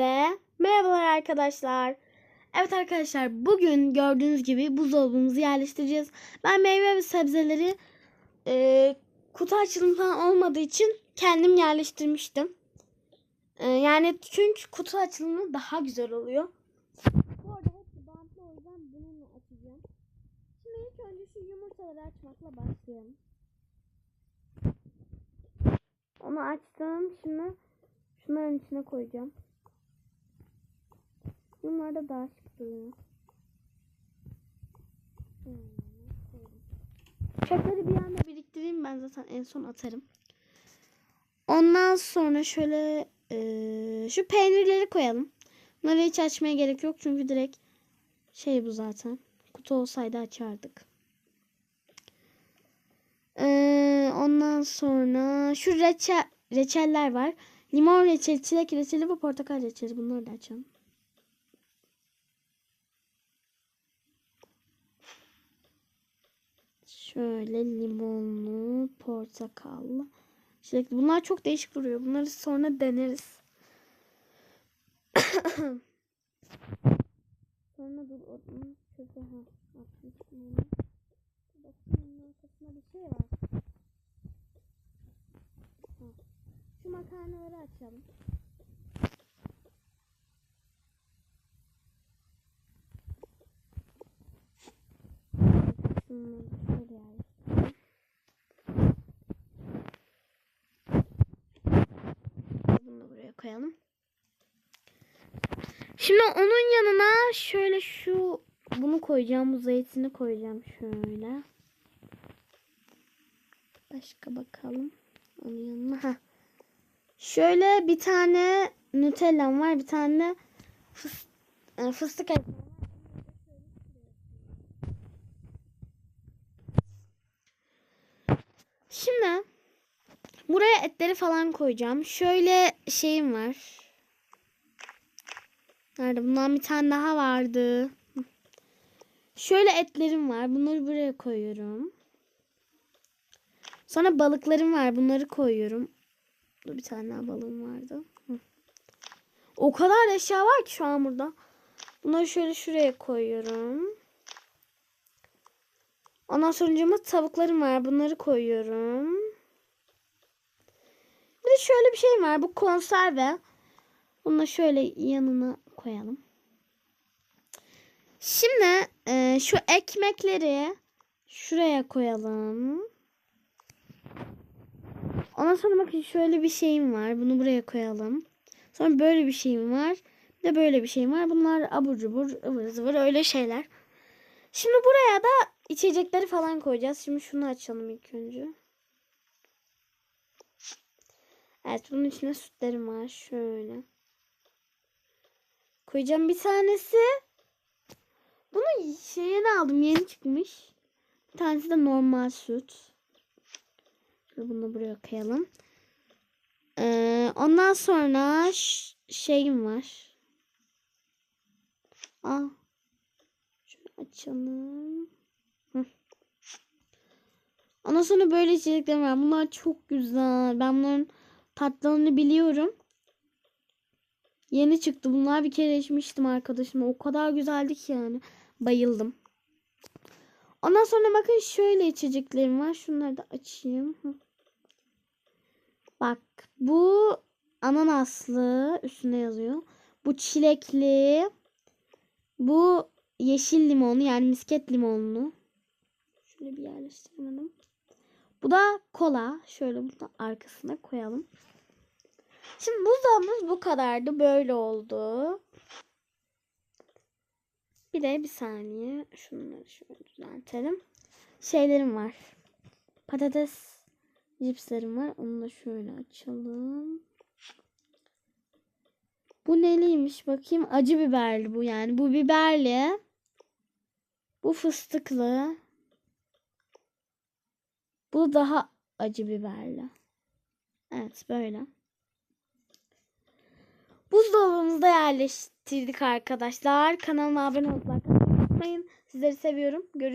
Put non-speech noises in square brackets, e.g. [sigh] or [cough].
Ve merhabalar arkadaşlar. Evet arkadaşlar bugün gördüğünüz gibi buzdolabımızı yerleştireceğiz. Ben meyve ve sebzeleri e, kutu açılımı falan olmadığı için kendim yerleştirmiştim. E, yani çünkü kutu açılımı daha güzel oluyor. Bu arada hepsi bantlı o yüzden bununla açacağım. Şimdi ilk önce şu yumurtaları açmakla başlayalım. Onu açtım. Şimdi şunların içine koyacağım. Bunlar da daha şık duruyor. Çöpleri bir anda biriktireyim ben zaten en son atarım. Ondan sonra şöyle eee, şu peynirleri koyalım. Bunları hiç açmaya gerek yok çünkü direkt şey bu zaten. Kutu olsaydı açardık. Eee, ondan sonra şu reçel, reçeller var. Limon reçeli, çilek reçeli ve portakal reçeli. Bunları da açalım. Şöyle limonlu, portakallı, çilekli. Bunlar çok değişik duruyor. Bunları sonra deneriz. [coughs] sonra dur onun çöpe ha. atmıştım onu. Bakın arkasında bir şey var. Şu makarnaları açalım. Şunları şöyle yerleştirelim. Bunu da buraya koyalım. Şimdi onun yanına şöyle şu bunu koyacağım. Bu zeytini koyacağım şöyle. Başka bakalım. Onun yanına. Şöyle bir tane Nutella'm var. Bir tane fıs e, fıstık. Şimdi buraya etleri falan koyacağım. Şöyle şeyim var. Nerede? Bundan bir tane daha vardı. Şöyle etlerim var. Bunları buraya koyuyorum. Sonra balıklarım var. Bunları koyuyorum. Dur, Bir tane daha balığım vardı. O kadar eşya var ki şu an burada. Bunları şöyle şuraya koyuyorum. Ondan sonra tavuklarım var. Bunları koyuyorum. De şöyle bir şey var. Bu konserve. Bunu da şöyle yanına koyalım. Şimdi e, şu ekmekleri şuraya koyalım. Ondan sonra bakın şöyle bir şeyim var. Bunu buraya koyalım. Sonra böyle bir şeyim var. Bir de böyle bir şeyim var. Bunlar abur cubur, ıvır zıvır öyle şeyler. Şimdi buraya da içecekleri falan koyacağız. Şimdi şunu açalım ilk önce. Evet bunun içine sütlerim var. Şöyle. Koyacağım bir tanesi. Bunu şeyini aldım. Yeni çıkmış. Bir tanesi de normal süt. Bunu buraya koyalım. Ee, ondan sonra şeyim var. Aa. Şöyle açalım. Hı. Ondan sonra böyle içeceklerim var. Bunlar çok güzel. Ben bunların tatlarını biliyorum. Yeni çıktı. Bunlar bir kere içmiştim arkadaşıma. O kadar güzeldi ki yani. Bayıldım. Ondan sonra bakın şöyle içeceklerim var. Şunları da açayım. Bak bu ananaslı üstüne yazıyor. Bu çilekli. Bu yeşil limonlu yani misket limonlu. Şöyle bir yerleştiremedim. Bu da kola. Şöyle bunu arkasına koyalım. Şimdi buzdolabımız bu kadardı. Böyle oldu. Bir de bir saniye. Şunları şöyle düzeltelim. Şeylerim var. Patates cipslerim var. Onu da şöyle açalım. Bu neliymiş bakayım. Acı biberli bu yani. Bu biberli. Bu fıstıklı. Bu daha acı biberli. Evet böyle. Buzdolabımızda yerleştirdik arkadaşlar. Kanalıma abone olmayı unutmayın. Sizleri seviyorum. Görüşürüz.